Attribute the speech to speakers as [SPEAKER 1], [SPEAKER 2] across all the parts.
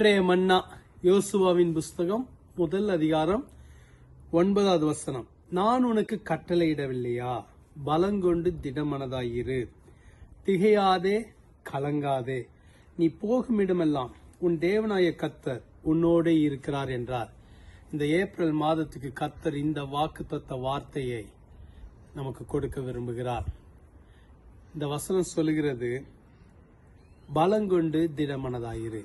[SPEAKER 1] இன்றைய மன்னா யோசுவாவின் புஸ்தகம் முதல் அதிகாரம் ஒன்பதாவது வசனம். நான் உனக்கு கட்டளையிடவில்லையா? பலங்கொண்டு திடமனதாயிரு. திகையாதே கலங்காதே. நீ போகும் இடமெல்லாம் உன் தேவனாய கத்தர் உன்னோடே இருக்கிறார் என்றார். இந்த ஏப்ரல் மாதத்துக்கு கத்தர் இந்த வாக்குத்தத்த வார்த்தையை நமக்கு கொடுக்க விரும்புகிறார். இந்த வசனம் சொல்லுகிறது பலங்கொண்டு திடமனதாயிரு.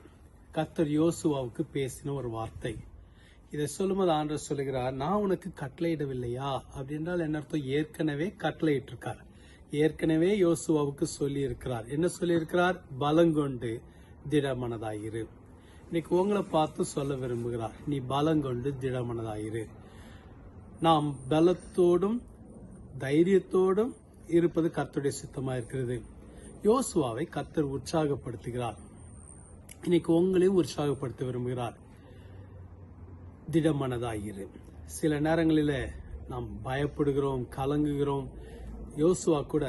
[SPEAKER 1] கத்தர் யோசுவாவுக்கு பேசின ஒரு வார்த்தை. இதை சொல்லும்போது ஆண்டர் சொல்லுகிறார் நான் உனக்கு கட்டளையிடவில்லையா? அப்படின்றால் என்ன அர்த்தம்? ஏற்கனவே கட்டளையிட்டிருக்கார். ஏற்கனவே யோசுவாவுக்கு சொல்லி இருக்கிறார் என்ன சொல்லியிருக்கிறார்? பலங்கொண்டு திடமனதாயிரு. இன்னைக்கு உங்களை பார்த்து சொல்ல விரும்புகிறார். நீ பலங்கொண்டு திடமனதாயிரு. நாம் பலத்தோடும் தைரியத்தோடும் இருப்பது கர்த்தருடைய சித்தமாக இருக்கிறது யோசுவாவை கத்தர் உற்சாகப்படுத்துகிறார். இன்னைக்கு உங்களையும் உற்சாகப்படுத்த விரும்புகிறார். திடமனதாகிரு சில நேரங்களில் நாம் பயப்படுகிறோம் கலங்குகிறோம். யோசுவா கூட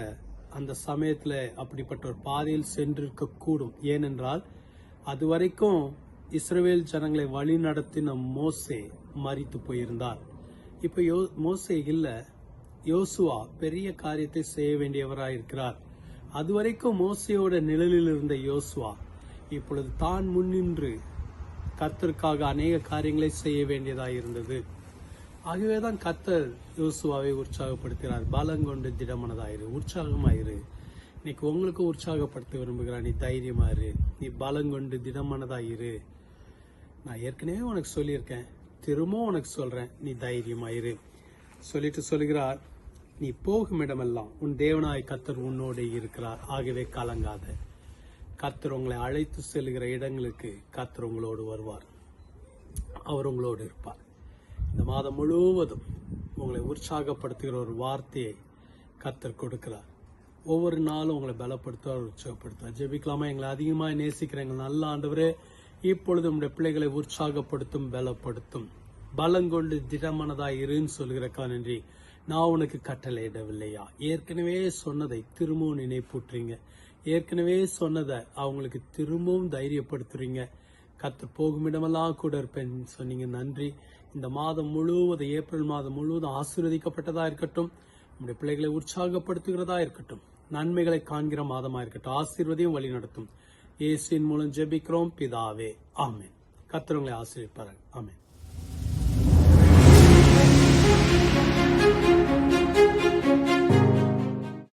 [SPEAKER 1] அந்த சமயத்தில் அப்படிப்பட்ட ஒரு பாதையில் சென்றிருக்க கூடும் ஏனென்றால் அதுவரைக்கும் இஸ்ரேல் ஜனங்களை வழி நடத்தின மோசே மறித்து போயிருந்தார். இப்ப யோ மோசே இல்ல யோசுவா பெரிய காரியத்தை செய்ய வேண்டியவராயிருக்கிறார். அதுவரைக்கும் மோசையோட நிழலில் இருந்த யோசுவா இப்பொழுது தான் முன்னின்று கர்த்தருக்காக அநேக காரியங்களை செய்ய வேண்டியதாக இருந்தது. ஆகவே ஆகவேதான் கர்த்தர் யோசுவாவை உற்சாகப்படுத்துகிறார் பலங்கொண்டு திடமனதாயிரு உற்சாகமாயிரு. இன்னைக்கு உங்களுக்கு உற்சாகப்படுத்த விரும்புகிறான். நீ தைரியமாயிரு நீ பலங்கொண்டு திடமனதாயிரு. நான் ஏற்கனவே உனக்கு சொல்லியிருக்கேன். திரும்பவும் உனக்கு சொல்றேன். நீ தைரியமாயிரு சொல்லிட்டு சொல்கிறார் நீ போகும் இடமெல்லாம் உன் தேவனாய் கத்தர் உன்னோடு இருக்கிறார். ஆகவே கலங்காத. கத்தர் உங்களை அழைத்து செல்கிற இடங்களுக்கு கத்தர் உங்களோடு வருவார். அவர் உங்களோடு இருப்பார். இந்த மாதம் முழுவதும் உங்களை உற்சாகப்படுத்துகிற ஒரு வார்த்தையை கத்தர் கொடுக்கிறார். ஒவ்வொரு நாளும் உங்களை பலப்படுத்துவார் உற்சாகப்படுத்துவார். ஜெபிக்கலாமா? எங்களை அதிகமாக நேசிக்கிற எங்கள் நல்ல ஆண்டவரே இப்பொழுது உங்களுடைய பிள்ளைகளை உற்சாகப்படுத்தும் பலப்படுத்தும். பலங்கொண்டு திடமனதாய் இருன்னு சொல்கிறக்கா நன்றி. நான் உனக்கு கட்டளையிடவில்லையா ஏற்கனவே சொன்னதை திரும்பவும் நினைப்பூட்டுறீங்க. ஏற்கனவே சொன்னதை அவங்களுக்கு திரும்பவும் தைரியப்படுத்துறீங்க. கத்து போகும் இடமெல்லாம் கூட இருப்பேன். சொன்னீங்க நன்றி. இந்த மாதம் முழுவதும் ஏப்ரல் மாதம் முழுவதும் ஆசீர்வதிக்கப்பட்டதா இருக்கட்டும். நம்முடைய பிள்ளைகளை உற்சாகப்படுத்துகிறதா இருக்கட்டும். நன்மைகளை காண்கிற மாதமா இருக்கட்டும். ஆசீர்வதியும் வழி நடத்தும். ஏசியின் மூலம் ஜெபிக்கிறோம். பிதாவே ஆமேன். கத்துறவங்களை ஆசிரியப்பார்கள் ஆமேன்.